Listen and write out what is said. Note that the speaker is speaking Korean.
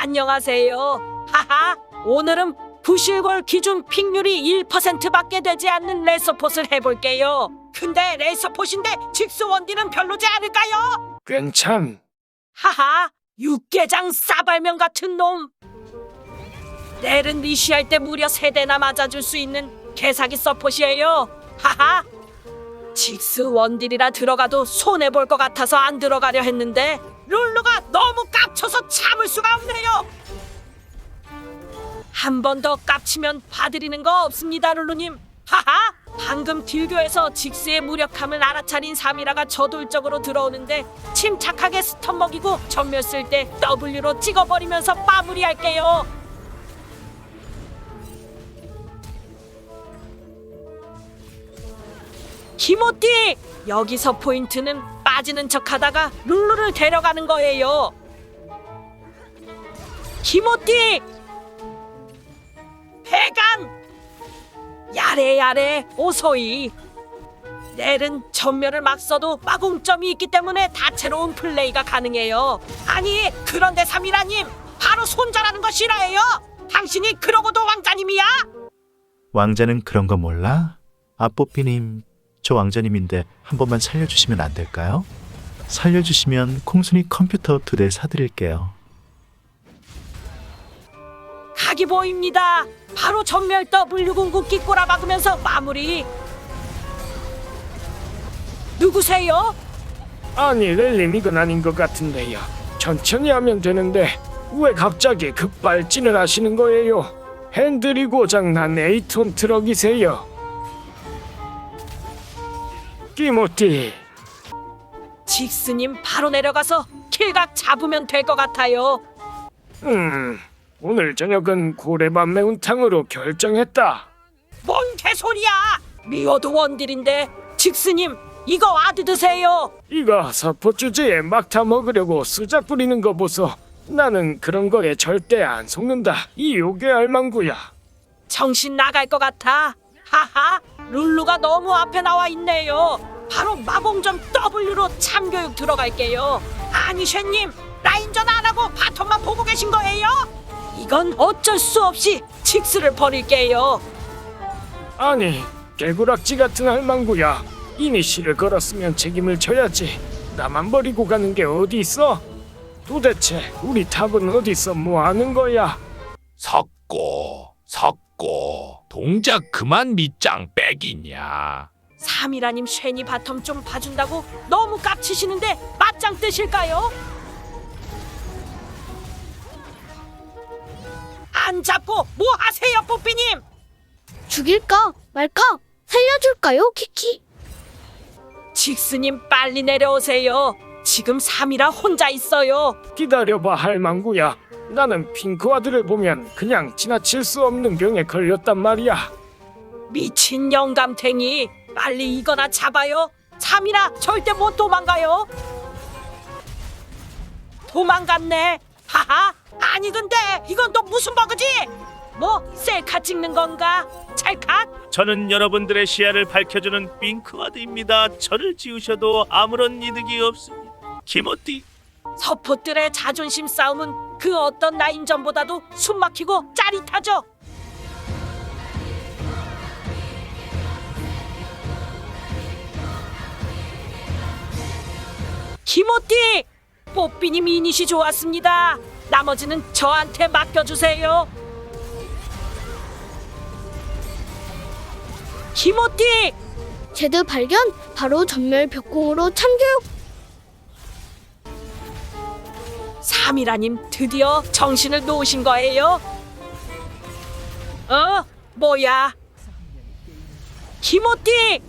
안녕하세요. 하하. 오늘은 부실골 기준 픽률이 1%밖에 되지 않는 레서폿을 해볼게요. 근데 레서폿인데 직수 원딜은 별로지 않을까요? 괜찮. 하하. 육개장 싸발면 같은 놈. 넬은 리쉬할 때 무려 세 대나 맞아줄 수 있는 개사기 서폿이에요. 하하. 직스 원딜이라 들어가도 손해 볼 것 같아서 안 들어가려 했는데 룰루가 너무 깝쳐서 참을 수가 없네요. 한 번 더 깝치면 봐드리는 거 없습니다, 룰루님. 하하! 방금 딜교에서 직스의 무력함을 알아차린 사미라가 저돌적으로 들어오는데 침착하게 스턴 먹이고 전멸 쓸 때 W로 찍어버리면서 마무리할게요. 키모띠! 여기서 포인트는 빠지는 척하다가 룰루를 데려가는 거예요. 키모띠! 배간! 야래야래 오소이 넬은 전멸을 막 써도 마공점이 있기 때문에 다채로운 플레이가 가능해요 아니 그런데 삼이라님 바로 손절하는 거 싫어해요 당신이 그러고도 왕자님이야? 왕자는 그런 거 몰라? 아뽀삐님, 저 왕자님인데 한 번만 살려주시면 안 될까요? 살려주시면 콩순이 컴퓨터 두 대 사드릴게요. 각이 보입니다 바로 전멸 W 궁극기 꼬라 박으면서 마무리 누구세요? 아니 렐님 이건 아닌 것 같은데요. 천천히 하면 되는데 왜 갑자기 급발진을 하시는 거예요? 핸들이 고장난 에이톤 트럭이세요. 끼모띠 직스님 바로 내려가서 킬각 잡으면 될 것 같아요 음 오늘 저녁은 고래밥 매운탕으로 결정했다. 뭔 개소리야 미워드 원딜인데 직스님 이거 와드 드세요 이거 서포 주제에 막타 먹으려고 수작 부리는 거 보소. 나는 그런 거에 절대 안 속는다. 이 요괴 알망구야. 정신 나갈 것 같아 하하 룰루가 너무 앞에 나와 있네요 바로 마공점 W로 참교육 들어갈게요 아니 쉐님 라인전 안 하고 바텀만 보고 계신 거예요? 이건 어쩔 수 없이 직스를 버릴게요 아니 개구락지 같은 할망구야 이니시를 걸었으면 책임을 져야지 나만 버리고 가는 게 어디 있어? 도대체 우리 탑은 어디서 뭐 하는 거야? 섞고 섞고 동작 그만 밑장 빼기냐. 삼이라님 쉐니 바텀 좀 봐준다고 너무 깝치시는데 맞짱 뜨실까요? 안 잡고 뭐 하세요 뽀삐님? 죽일까? 말까? 살려줄까요 키키? 직스님 빨리 내려오세요. 지금 삼이라 혼자 있어요. 기다려봐 할망구야 나는 핑크와드를 보면 그냥 지나칠 수 없는 병에 걸렸단 말이야. 미친 영감탱이 빨리 이거나 잡아요. 삼이라 절대 못 도망가요. 도망갔네. 하하 아니 근데. 이건 또 무슨 버그지? 뭐 셀카 찍는 건가? 찰칵? 저는 여러분들의 시야를 밝혀주는 윙크와드입니다. 저를 지우셔도 아무런 이득이 없습니다. 김어띠 서포들의 자존심 싸움은 그 어떤 라인전보다도 숨막히고 짜릿하죠. 김호띠 뽀삐님 이니시 좋았습니다. 나머지는 저한테 맡겨주세요. 김호띠 제드 발견 바로 전멸 벽공으로 참교육 삼이라님 드디어 정신을 놓으신 거예요? 어? 뭐야? 김호띠